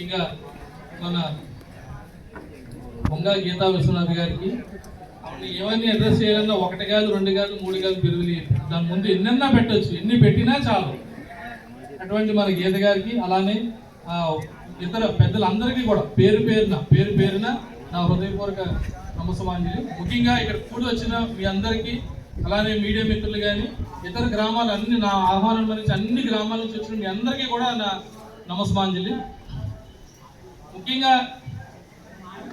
ముఖ్యంగా మన బొంగా గీతా విశ్వనాథ్ గారికి ఆవిడ ఏమన్నీ అడ్రస్ చేయాలన్నా ఒకటి కాదు రెండు కాదు మూడు కాదు బిరుదులు దాని ముందు ఎన్నెన్నా పెట్టవచ్చు ఎన్ని పెట్టినా చాలు. అటువంటి మన గీత గారికి అలానే ఇతర పెద్దలందరికీ కూడా పేరు పేరున పేరు పేరున నా హృదయపూర్వక నమస్సమాంజలి. ముఖ్యంగా ఇక్కడ కూడి వచ్చిన మీ అందరికీ అలానే మీడియా మిత్రులు కానీ ఇతర గ్రామాలు అన్ని నా ఆహ్వానం నుంచి అన్ని గ్రామాల నుంచి వచ్చిన మీ అందరికీ కూడా నా నమస్మాంజలి ముఖ్యంగా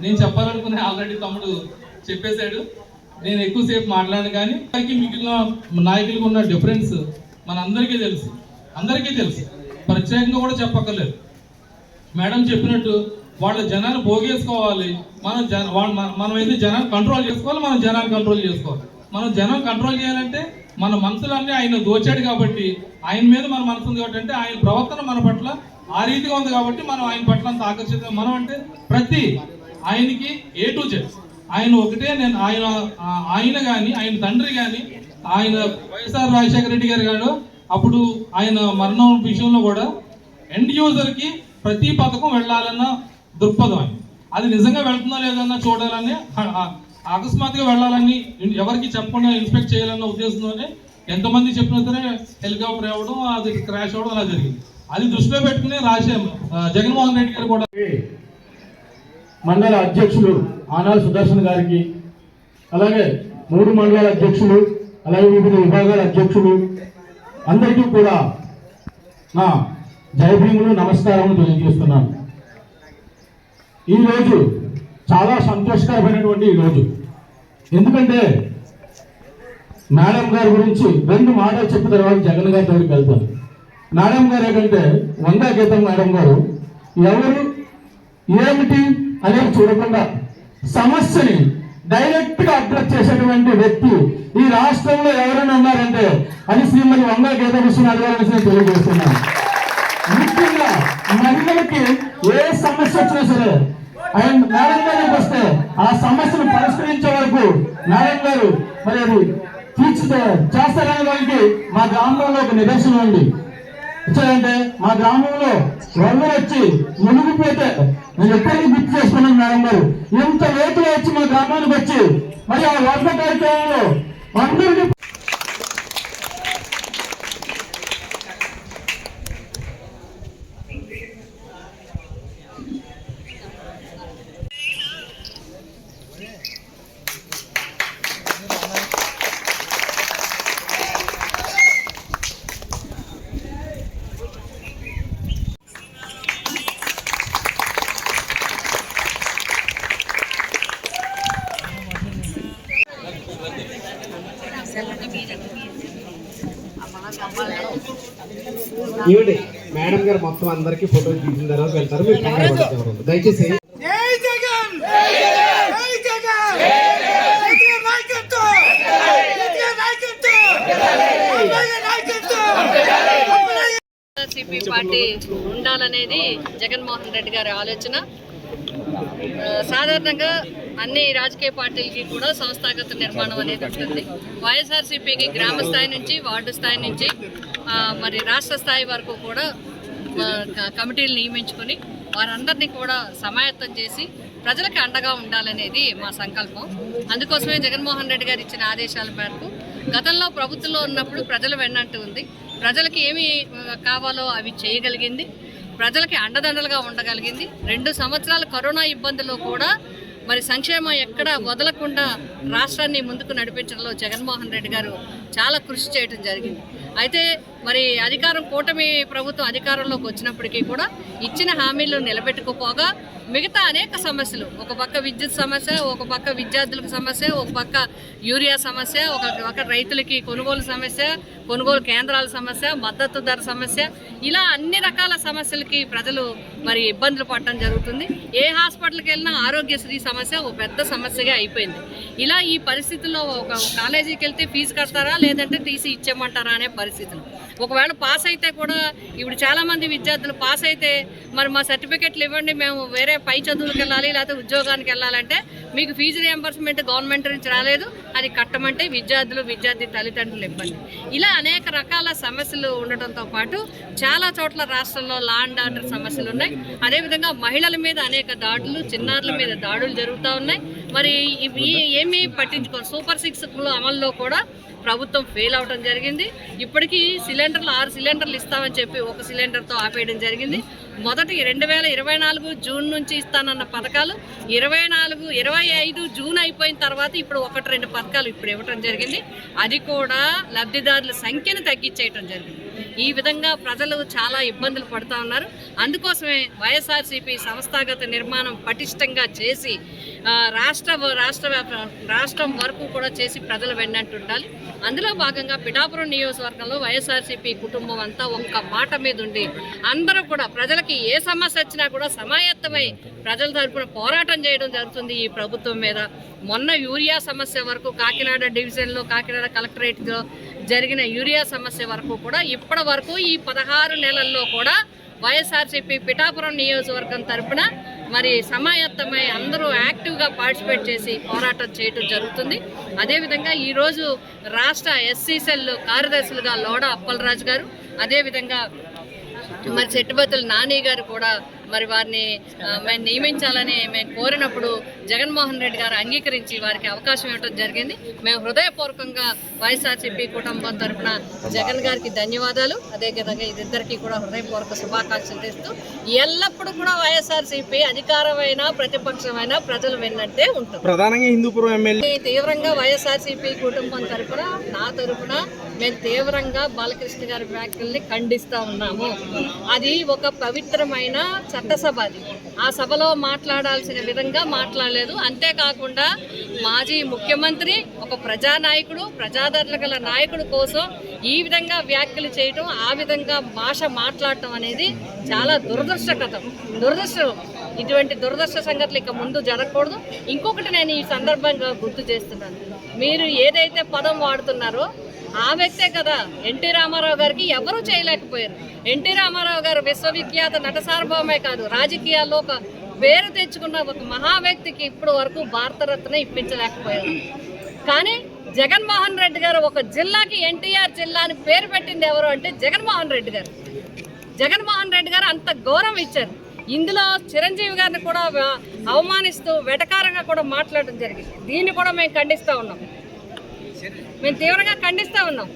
నేను చెప్పాలనుకునే ఆల్రెడీ తమ్ముడు చెప్పేశాడు. నేను ఎక్కువసేపు మాట్లాడాను కానీ అందరికీ మిగిలిన నాయకులకు ఉన్న డిఫరెన్స్ మనందరికీ తెలుసు. అందరికీ తెలుసు. ప్రత్యేకంగా కూడా చెప్పక్కర్లేదు. మేడం చెప్పినట్టు వాళ్ళ జనాలు పోగేసుకోవాలి మనం జన వాళ్ళ మన- మనం అయితే జనాన్ని కంట్రోల్ చేసుకోవాలి మనం జనాన్ని కంట్రోల్ చేసుకోవాలి. మనం జనం కంట్రోల్ చేయాలంటే మన మనసులన్నీ ఆయన దోచాడు కాబట్టి ఆయన మీద మన మనసు ఉంది కాబట్టి అంటే ఆయన ప్రవర్తన మన పట్ల ఆ రీతిగా ఉంది కాబట్టి మనం ఆయన పట్ల అంత ఆకర్షిత. మనం అంటే ప్రతి ఆయనకి ఏ టు జెడ్ ఆయన ఒకటే నేను ఆయన ఆయన కానీ ఆయన తండ్రి కానీ ఆయన వైఎస్ఆర్ రాజశేఖర రెడ్డి గారు గారు అప్పుడు ఆయన మరణం విషయంలో కూడా ఎండ్ యూజర్కి ప్రతి పథకం వెళ్ళాలన్న దృక్పథం ఆయన. అది నిజంగా వెళ్తుందా లేదన్నా చూడాలని అకస్మాత్తుగా వెళ్ళాలని ఎవరికి చెప్పకుండా ఇన్స్పెక్ట్ చేయాలన్న ఉద్దేశంతోనే ఎంతమంది చెప్పినా సరే హెలికాప్టర్ అవ్వడం అది క్రాష్ అవ్వడం అలా జరిగింది. అది దృష్టిలో పెట్టుకుని రాశాము జగన్మోహన్ రెడ్డి గారు కూడా మండల అధ్యక్షులు ఆనాల్ సుదర్శన్ గారికి అలాగే మూడు మండలాల అధ్యక్షులు అలాగే వివిధ విభాగాల అధ్యక్షులు అందరికీ కూడా నా జయభీములు నమస్కారం తెలియజేస్తున్నాను. ఈరోజు చాలా సంతోషకరమైనటువంటి ఈ రోజు. ఎందుకంటే మేడం గారి గురించి రెండు మాటలు చెప్పిన తర్వాత జగన్ గారి దగ్గరికి వెళ్తాను. మేడం గారు ఏంటంటే వంద గీతం మేడం గారు ఎవరు ఏమిటి అనేది చూడకుండా సమస్యని డైరెక్ట్గా అడ్రస్ చేసేటువంటి వ్యక్తి ఈ రాష్ట్రంలో ఎవరైనా ఉన్నారంటే అని శ్రీమతి వంద గీత విశ్వనాథ్ గారు నేను తెలియజేస్తున్నాను. ముఖ్యంగా మహిళలకి ఏ సమస్య వచ్చినా సరే ఆయన మేడం గారికి వస్తే ఆ సమస్యను పరిష్కరించే వరకు మేడం గారు మరి అది తీర్చి చేస్తారనే దానికి మా గ్రామంలో ఒక నిదర్శనం ఉంది. వచ్చారంటే మా గ్రామంలో వరదలు వచ్చి మునిగిపోతే నేను ఎప్పటికీ గుర్తు చేసుకున్నాను మేడం గారు? ఇంత లోతులో వచ్చి మా గ్రామానికి వచ్చి మరి ఆ వరద కార్యక్రమంలో అందరికీ ఏమిటి మేడం గారు మొత్తం అందరికి ఫోటో తీసిన తర్వాత వెళ్తారు. మీరు. దయచేసి జై జగన్! జై జగన్! జాతీయ నాయకత్వం జాతీయ నాయకత్వం అమ్మాయి నాయకత్వం అమ్మాయి సిపి పార్టీ ఉండాలనేది జగన్మోహన్ రెడ్డి గారి ఆలోచన. సాధారణంగా అన్ని రాజకీయ పార్టీలకి కూడా సంస్థాగత నిర్మాణం అనేది ఉంటుంది. వైఎస్ఆర్సీపీకి గ్రామ స్థాయి నుంచి వార్డు స్థాయి నుంచి మరి రాష్ట్ర స్థాయి వరకు కూడా క- కమిటీలు నియమించుకొని వారందరినీ కూడా సమాయత్తం చేసి ప్రజలకు అండగా ఉండాలనేది మా సంకల్పం. అందుకోసమే జగన్మోహన్ రెడ్డి గారు ఇచ్చిన ఆదేశాల మేరకు గతంలో ప్రభుత్వంలో ఉన్నప్పుడు ప్రజలు వెన్నంటూ ఉంది. ప్రజలకు ఏమి కావాలో అవి చేయగలిగింది. ప్రజలకి అండదండలుగా ఉండగలిగింది. రెండు సంవత్సరాల కరోనా ఇబ్బందుల్లో కూడా మరి సంక్షేమం ఎక్కడ వదలకుండా రాష్ట్రాన్ని ముందుకు నడిపించడంలో జగన్మోహన్ రెడ్డి గారు చాలా కృషి చేయడం జరిగింది. అయితే మరి అధికారం కూటమి ప్రభుత్వం అధికారంలోకి వచ్చినప్పటికీ కూడా ఇచ్చిన హామీలు నిలబెట్టుకోపోగా మిగతా అనేక సమస్యలు ఒక పక్క విద్యుత్ సమస్య ఒక పక్క విద్యార్థులకు సమస్య ఒక పక్క యూరియా సమస్య ఒక పక్క రైతులకి కొనుగోలు సమస్య కొనుగోలు కేంద్రాల సమస్య మద్దతు ధర సమస్య ఇలా అన్ని రకాల సమస్యలకి ప్రజలు మరి ఇబ్బందులు పడటం జరుగుతుంది. ఏ హాస్పిటల్కి వెళ్ళినా ఆరోగ్యశ్రీ సమస్య ఒక పెద్ద సమస్యగా అయిపోయింది. ఇలా ఈ పరిస్థితుల్లో ఒక కాలేజీకి వెళ్తే ఫీజు కడతారా లేదంటే టీసీ ఇచ్చేయమంటారా అనే పరిస్థితులు. ఒకవేళ పాస్ అయితే కూడా ఇప్పుడు చాలామంది విద్యార్థులు పాస్ అయితే మరి మా సర్టిఫికెట్లు ఇవ్వండి మేము వేరే పై చదువులకు వెళ్ళాలి లేకపోతే ఉద్యోగానికి వెళ్ళాలంటే మీకు ఫీజు రియంబర్స్మెంట్ గవర్నమెంట్ నుంచి రాలేదు అది కట్టమంటే విద్యార్థులు విద్యార్థి తల్లిదండ్రులు ఇబ్బంది. ఇలా అనేక రకాల సమస్యలు ఉండటంతో పాటు చాలా చోట్ల రాష్ట్రంలో లా అండ్ ఆర్డర్ సమస్యలు ఉన్నాయి. అదేవిధంగా మహిళల మీద అనేక దాడులు చిన్నారుల మీద దాడులు జరుగుతూ ఉన్నాయి. మరి ఇవి ఏమీ పట్టించుకోరు. సూపర్ సిక్స్ అమల్లో కూడా ప్రభుత్వం ఫెయిల్ అవడం జరిగింది. ఇప్పటికీ సిలిండర్లు ఆరు సిలిండర్లు ఇస్తామని చెప్పి ఒక సిలిండర్తో ఆపేయడం జరిగింది. మొదటి రెండు వేల ఇరవై నాలుగు జూన్ నుంచి ఇస్తానన్న పథకాలు ఇరవై నాలుగు ఇరవై ఐదు జూన్ అయిపోయిన తర్వాత ఇప్పుడు ఒకటి రెండు పథకాలు ఇప్పుడు ఇవ్వటం జరిగింది. అది కూడా లబ్ధిదారుల సంఖ్యను తగ్గించేయటం జరిగింది. ఈ విధంగా ప్రజలు చాలా ఇబ్బందులు పడుతూ ఉన్నారు. అందుకోసమే వైఎస్ఆర్సీపీ సంస్థాగత నిర్మాణం పటిష్టంగా చేసి రాష్ట్ర రాష్ట్ర రాష్ట్రం వరకు కూడా చేసి ప్రజలు వెన్నట్టు ఉండాలి అందులో భాగంగా పిఠాపురం నియోజకవర్గంలో వైఎస్ఆర్సీపీ కుటుంబం అంతా ఒక్క మాట మీద ఉండి అందరూ కూడా ప్రజలకి ఏ సమస్య వచ్చినా కూడా సమాయత్తమై ప్రజల తరపున పోరాటం చేయడం జరుగుతుంది ఈ ప్రభుత్వం మీద. మొన్న యూరియా సమస్య వరకు కాకినాడ డివిజన్లో కాకినాడ కలెక్టరేట్లో జరిగిన యూరియా సమస్య వరకు కూడా ఇప్పటి వరకు ఈ పదహారు నెలల్లో కూడా వైఎస్ఆర్సీపీ పిఠాపురం నియోజకవర్గం తరపున మరి సమాయత్తమై అందరూ యాక్టివ్గా పార్టిసిపేట్ చేసి పోరాటం చేయటం జరుగుతుంది. అదేవిధంగా ఈరోజు రాష్ట్ర ఎస్సీ సెల్ కార్యదర్శులుగా లోడ అప్పలరాజు గారు అదేవిధంగా మరి చెట్టుబతుల నాని గారు కూడా మరి వారిని మేము నియమించాలని మేము కోరినప్పుడు జగన్మోహన్ రెడ్డి గారు అంగీకరించి వారికి అవకాశం ఇవ్వడం జరిగింది. మేము హృదయపూర్వకంగా వైఎస్ఆర్సీపీ కుటుంబం తరఫున జగన్ గారికి ధన్యవాదాలు. అదేవిధంగా ఇద్దరికి కూడా హృదయపూర్వక శుభాకాంక్షలు తెస్తూ ఎల్లప్పుడూ కూడా వైఎస్ఆర్సీపీ అధికారమైన ప్రతిపక్షమైన ప్రజలు విన్నట్టే ఉంటుంది. ప్రధానంగా హిందూపురం ఎమ్మెల్యే తీవ్రంగా వైఎస్ఆర్సీపీ కుటుంబం తరపున నా తరపున మేము తీవ్రంగా బాలకృష్ణ గారి వ్యాఖ్యల్ని ఖండిస్తూ ఉన్నాము. అది ఒక పవిత్రమైన చట్టసభ అది. ఆ సభలో మాట్లాడాల్సిన విధంగా మాట్లాడలేదు. అంతేకాకుండా మాజీ ముఖ్యమంత్రి ఒక ప్రజానాయకుడు ప్రజాదరణ గల నాయకుడు కోసం ఈ విధంగా వ్యాఖ్యలు చేయటం ఆ విధంగా భాష మాట్లాడటం అనేది చాలా దురదృష్టకతం దురదృష్టం. ఇటువంటి దురదృష్ట సంగతులు ఇక ముందు జరగకూడదు. ఇంకొకటి నేను ఈ సందర్భంగా గుర్తు చేస్తున్నాను. మీరు ఏదైతే పదం వాడుతున్నారో ఆ వ్యక్తే కదా. ఎన్టీ రామారావు గారికి ఎవరూ చేయలేకపోయారు. ఎన్టీ రామారావు గారు విశ్వవిఖ్యాత నట సార్వభౌమే కాదు రాజకీయాల్లో ఒక పేరు తెచ్చుకున్న ఒక మహా వ్యక్తికి ఇప్పుడు వరకు భారతరత్న ఇప్పించలేకపోయారు. కానీ జగన్మోహన్ రెడ్డి గారు ఒక జిల్లాకి ఎన్టీఆర్ జిల్లా అని పేరు పెట్టింది ఎవరు అంటే జగన్మోహన్ రెడ్డి గారు. జగన్మోహన్ రెడ్డి గారు అంత గౌరవం ఇచ్చారు. ఇందులో చిరంజీవి గారిని కూడా అవమానిస్తూ వెటకారంగా కూడా మాట్లాడడం జరిగింది. దీన్ని కూడా మేము ఖండిస్తూ ఉన్నాం. మేము తీవ్రంగా ఖండిస్తూ ఉన్నాం.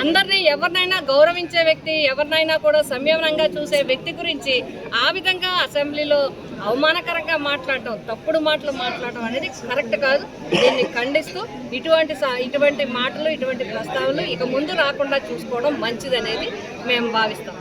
అందరినీ ఎవరినైనా గౌరవించే వ్యక్తి ఎవరినైనా కూడా సంయమనంగా చూసే వ్యక్తి గురించి ఆ విధంగా అసెంబ్లీలో అవమానకరంగా మాట్లాడటం తప్పుడు మాటలు మాట్లాడటం అనేది కరెక్ట్ కాదు. దీన్ని ఖండిస్తూ ఇటువంటి ఇటువంటి మాటలు ఇటువంటి ప్రస్తావనలు ఇక ముందు రాకుండా చూసుకోవడం మంచిదనేది మేము భావిస్తాం